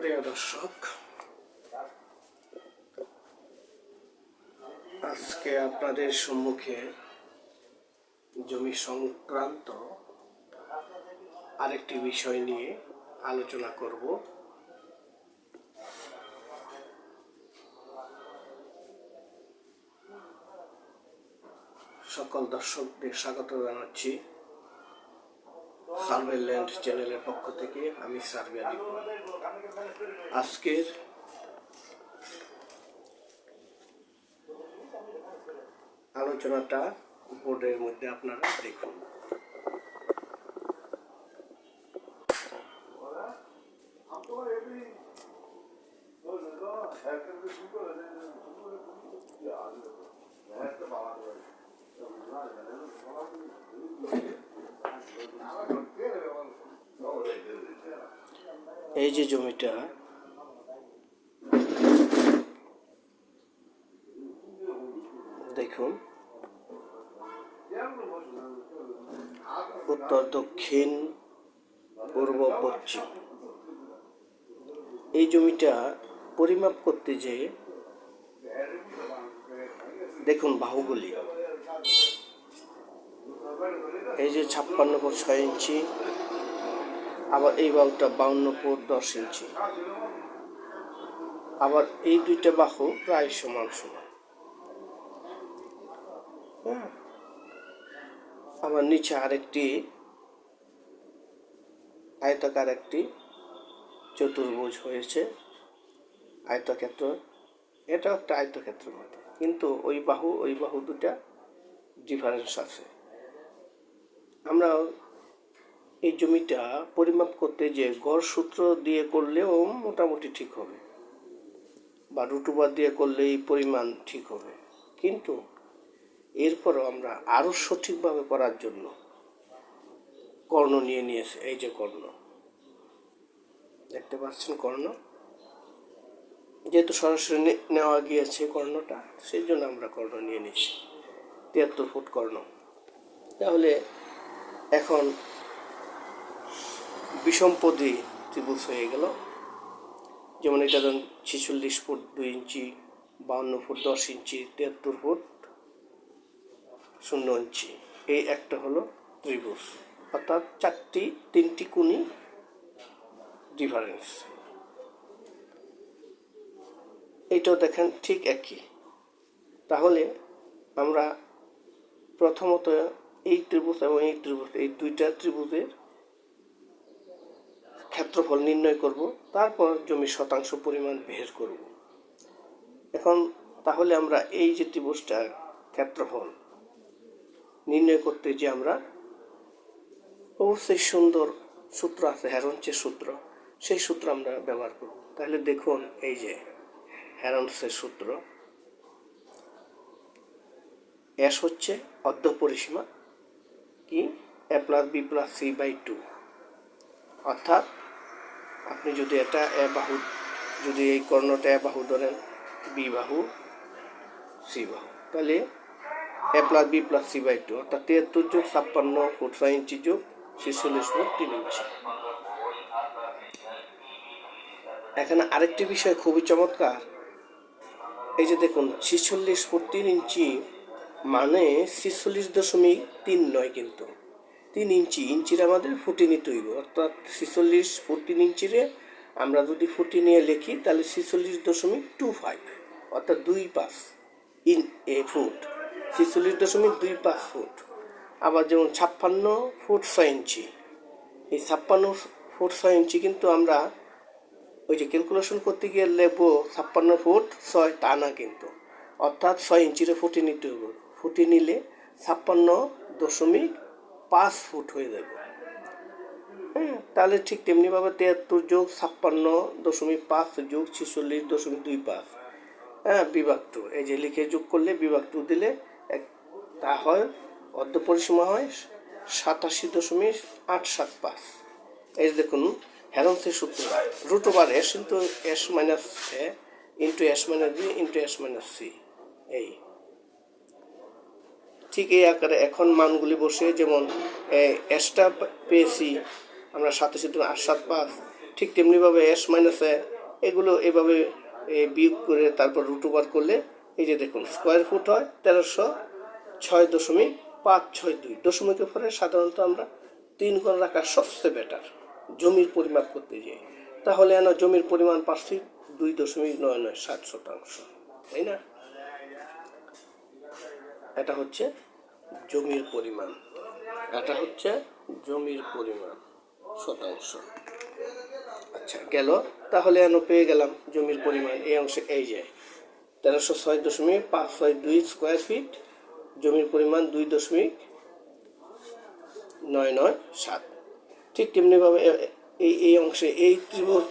প্রিয় দর্শক আজকে আপনাদের সম্মুখে জমি সংক্রান্ত আরেকটি বিষয় নিয়ে আলোচনা করব। সকল দর্শকদের স্বাগত জানাচ্ছি। সার্ভেল্যান্ড চ্যানেলের পক্ষ থেকে আমি সার্ভে রিপন আজকের আলোচনাটা বোর্ডের মধ্যে আপনারা দেখুন। এই যে জমিটা, দেখুন। উত্তর, দক্ষিণ, পূর্ব, পশ্চিম। এই জমিটা পরিমাপ করতে যে, দেখুন বাহুগুলি। এই যে ছাপ্পান্ন ছয় ইঞ্চি আবার এই বাহুটা বাউন্ন ফুট দশ ইঞ্চি। আবার এই দুইটা বাহু প্রায় সমান সমান। আবার নিচে আরেকটি আয়তাকার একটি চতুর্ভুজ হয়েছে, আয়তক্ষেত্র। এটা একটা আয়তক্ষেত্রের মতো, কিন্তু ওই বাহু ওই বাহু দুটা ডিফারেন্স আছে। আমরা এই জমিটা পরিমাপ করতে যে গড় সূত্র দিয়ে করলেও মোটামুটি ঠিক হবে বা রুটুবার দিয়ে করলে এই পরিমাণ ঠিক হবে। কিন্তু এরপরও আমরা আরও সঠিকভাবে করার জন্য কর্ণ নিয়ে নিয়েছে, এই যে কর্ণ। দেখতে পাচ্ছেন কর্ণ? যেহেতু সরাসরি নেওয়া গিয়েছে কর্ণটা, সেই জন্য আমরা কর্ণ নিয়ে নিচ্ছি তিয়াত্তর ফুট কর্ণ। তাহলে এখন বিষমপদী ত্রিভুজ হয়ে গেল। যেমন এটা ধরুন ছেচল্লিশ ফুট দুই ইঞ্চি, বাউন্ন ফুট দশ ইঞ্চি তিয়াত্তর ফুট শূন্য ইঞ্চি। এই একটা হলো ত্রিভুজ। অর্থাৎ চারটি, তিনটি কোণই ডিফারেন্স এইটাও দেখেন ঠিক একই। তাহলে আমরা প্রথমত এই ত্রিভুজ এবং এই ত্রিভুজ, এই দুইটা ত্রিভুজের ক্ষেত্রফল নির্ণয় করব, তারপর জমির শতাংশ পরিমাণ বের করব। এখন তাহলে আমরা এই যে ত্রিভুজটার ক্ষেত্রফল নির্ণয় করতে যে আমরা অবশ্যই সুন্দর সূত্র আছে হ্যারন্সের সূত্র, সেই সূত্র আমরা ব্যবহার করব। তাহলে দেখুন এই যে হ্যারন্সের সূত্র এস হচ্ছে অর্ধ পরিসীমা, কি? A plus B plus C by two অর্থাৎ আপনি যদি এটা এ বাহু, যদি এই কর্ণটা এ বাহু ধরেন বি বাহু সি বাহু, তাহলে A plus B plus C by two অর্থাৎ তিয়াত্তর যোগ ছাপ্পান্ন ফুট ছয় ইঞ্চি যোগ ছেচল্লিশ ফুট তিন ইঞ্চি এখানে আরেকটি বিষয় খুবই চমৎকার, এই যে দেখুন, ছেচল্লিশ ফুট তিন ইঞ্চি মানে ছেচল্লিশ দশমিক তিন নয় কিন্তু। তিন ইঞ্চি, ইঞ্চির আমাদের ফুটি নিতে হইব অর্থাৎ ছেচল্লিশ ফুট তিন ইঞ্চিরে আমরা যদি ফুটি নিয়ে লিখি, তাহলে ছেচল্লিশ দশমিক টু ফাইভ, অর্থাৎ দুই পাঁচ ইন, এ ফুট। ছেচল্লিশ দশমিক দুই পাঁচ ফুট। আবার যেমন ছাপ্পান্ন ফুট ছয় ইঞ্চি, এই ছাপ্পান্ন ফুট ছয় ইঞ্চি কিন্তু আমরা ওই যে ক্যালকুলেশন করতে গিয়ে লেখবো ছাপ্পান্ন ফুট ছয়, তা না কিন্তু। অর্থাৎ ছয় ইঞ্চিরে ফুটি নিতে হবে ফুটি নিলে ছাপ্পান্ন দশমিক পাঁচ ফুট হয়ে যাবে। হ্যাঁ তাহলে ঠিক তেমনিভাবে তিয়াত্তর যোগ ছাপ্পান্ন দশমিক পাঁচ যোগ ছেচল্লিশ দশমিক দুই পাঁচ। হ্যাঁ বিভাগ এই যে লিখে যোগ করলে বিভাগ টু দিলে এক, তা হয় অর্ধ পরিসীমা হয় সাতাশি দশমিক আট সাত পাঁচ। এই দেখুন হ্যারন্সের সূত্র। Root over S into S minus A into S minus B into S minus C এই। ঠিক এই আকারে এখন মানগুলি বসে, যেমন এসটা পেয়েছি আমরা সাতাশি দু আট, সাত, পাঁচ। ঠিক তেমনিভাবে এস মাইনাসে এগুলো এভাবে বিয়োগ করে তারপর রুট ওভার করলে, এই যে দেখুন স্কোয়ার ফুট হয় তেরোশো ছয় দশমিক পাঁচ ছয় দুই। দশমিকের পরে সাধারণত আমরা তিন গুণ রাখা সবচেয়ে বেটার জমির পরিমাপ করতে যাই। তাহলে এন জমির পরিমাণ পাচ্ছি দুই দশমিক নয় নয় সাত শতাংশ, তাই না? এটা হচ্ছে জমির পরিমাণ। এটা হচ্ছে জমির পরিমাণ শতাংশ। আচ্ছা গেল। তাহলে এন পেয়ে গেলাম জমির পরিমাণ। এই অংশে, এই যে তেরোশো ছয় দশমিক পাঁচ ছয় দুই স্কোয়ার ফিট জমির পরিমাণ দুই দশমিক নয় নয় সাত। ঠিক তেমনিভাবে এই এই অংশে, এই ত্রিভুজ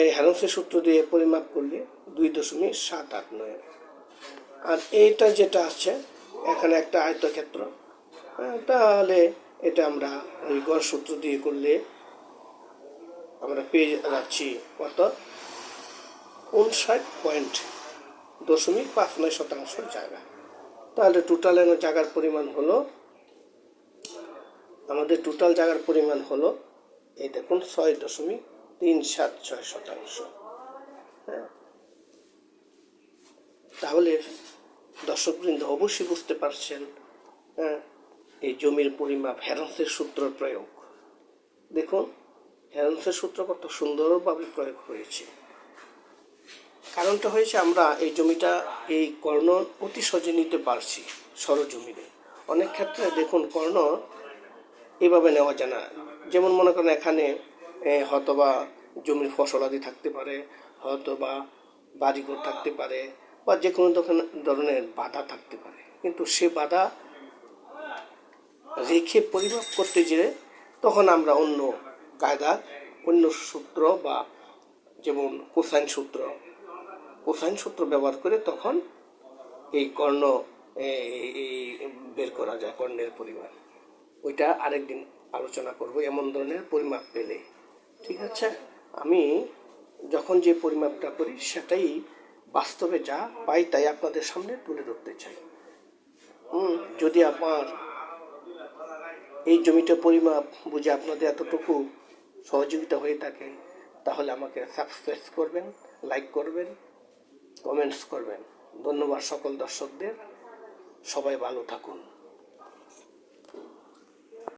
এই হ্যারন্সের সূত্র দিয়ে পরিমাপ করলে দুই দশমিক সাত আট নয়। আর এইটা যেটা আছে এখানে একটা আয়তক্ষেত্র হ্যাঁ, তাহলে এটা আমরা ওই গড় সূত্র দিয়ে করলে আমরা পেয়ে যাচ্ছি কত? উনষাট পয়েন্ট দশমিক পাঁচ নয় শতাংশ জায়গা। তাহলে টোটাল জায়গার পরিমাণ হলো আমাদের টোটাল জায়গার পরিমাণ হলো এই দেখুন ছয় দশমিক তিন সাত ছয় শতাংশ। হ্যাঁ তাহলে দর্শকবৃন্দ অবশ্যই বুঝতে পারছেন হ্যাঁ এই জমির পরিমাপ হ্যারন্সের সূত্র প্রয়োগ। দেখুন হ্যারন্সের সূত্র কত সুন্দরভাবে প্রয়োগ হয়েছে। কারণটা হয়েছে আমরা এই জমিটা, এই কর্ণ অতি সহজে নিতে পারছি সরজমিনে। অনেক ক্ষেত্রে দেখুন, কর্ণ এভাবে নেওয়া যায় না। যেমন মনে করেন এখানে হয়তোবা জমির ফসলাদি থাকতে পারে, হয়তোবা বাড়িঘর থাকতে পারে বা যে কোনো ধরনের বাধা থাকতে পারে। কিন্তু সে বাধা রেখে পরিমাপ করতে গেলে তখন আমরা অন্য কায়দা, অন্য সূত্র বা যেমন কোসাইন সূত্র কোসাইন সূত্র ব্যবহার করে তখন এই কর্ণ বের করা যায়, কর্ণের পরিমাণ। ওইটা আরেকদিন আলোচনা করব, এমন ধরনের পরিমাপ পেলে। ঠিক আছে? আমি যখন যে পরিমাপটা করি, সেটাই বাস্তবে যা পাই তাই আপনাদের সামনে তুলে ধরতে চাই। যদি আমার এই জমিটা পরিমাপ বুঝে আপনাদের এতটুকু সহযোগিতা হয়ে থাকে, তাহলে আমাকে সাবস্ক্রাইব করবেন লাইক করবেন কমেন্টস করবেন। ধন্যবাদ সকল দর্শকদের। সবাই ভালো থাকুন।